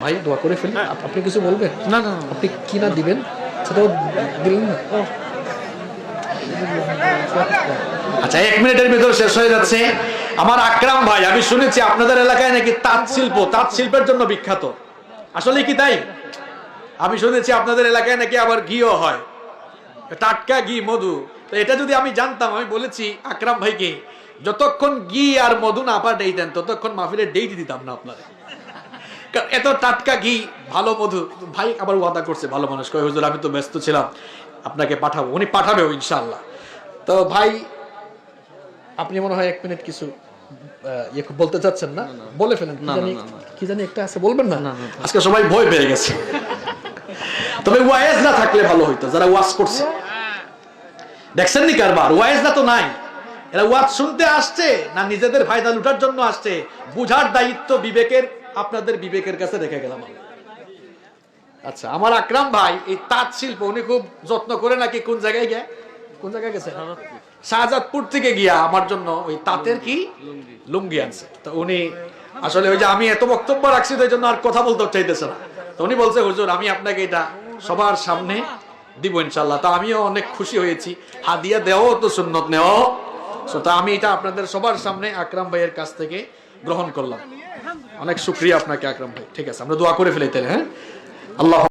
ভাই দোয়া করে ফেলি। আপনি কিছু বলবেন? না না। আপনি কি না দিবেন? সেটাও দিলেন না। আচ্ছা এক মিনিটের ভিতর শেষ হয়ে যাচ্ছে। আমার আকরাম ভাই আমি শুনেছি আপনাদের এলাকায় নাকি তাঁত শিল্প তাঁত শিল্পের জন্য বিখ্যাত। আসলে কি তাই? আমি শুনেছি আপনাদের এলাকায় নাকি আবার ঘিও হয়। টাটকা ঘি মধু। তো এটা যদি আমি জানতাম আমি বলেছি আকরাম ভাইকে যতক্ষণ ঘি আর মধু না দেন ততক্ষণ মাহফিলের ডেইট দিতাম না আপনারে কারণ এত টাটকা ঘি ভালো মধু। ভাই আবার ওয়াদা করছে ভালো মানুষ। কয় হুজুর আমি তো ব্যস্ত ছিলাম। আপনাকে পাঠাবো। উনি পাঠাবেও ইনশাআল্লাহ। তো ভাই আপনি মনে হয় এক মিনিট কিছু ইয়ে বলতে চাচ্ছেন না? বলে ফেলেন কি জানি একটা আছে বলবেন না? আজকে সবাই ভয় পেয়ে গেছে। তবে ওয়াইজ না থাকলে ভালো হইতো যারা ওয়াজ করছে। দেখছেন নি কারবার? ওয়াইজ না তো নাই। এরা ওয়াজ শুনতে আসছে না নিজেদের ফায়দা লুটার জন্য আসছে। বুঝার দায়িত্ব বিবেকের। আপনাদের বিবেকের কাছে রেখে গেলাম আচ্ছা আমার আকরাম ভাই এই তাঁত শিল্প উনি খুব যত্ন করে নাকি কোন জায়গায় গিয়ে? কোন জায়গায় গেছে? শাহজাদপুর থেকে গিয়া আমার জন্য ওই তাঁতের কি? লুঙ্গি। আনছে। তো উনি আসলে ওই যে আমি এত বক্তব্য রাখছি তো এই জন্য আর কথা বলতে চাইতেছে না। তো উনি বলছে হুজুর আমি আপনাকে এটা সবার সামনে দিব ইনশাল্লাহ তা আমিও অনেক খুশি হয়েছি। হাদিয়া দেও তো সুন্নত নেও তা আমি এটা আপনাদের সবার সামনে আকরাম ভাইয়ের কাছ থেকে গ্রহণ করলাম। অনেক সুক্রিয়া আপনাকে আকরাম ভাই। ঠিক আছে, আমরা দোয়া করে ফেলে তাহলে হ্যাঁ? আল্লাহ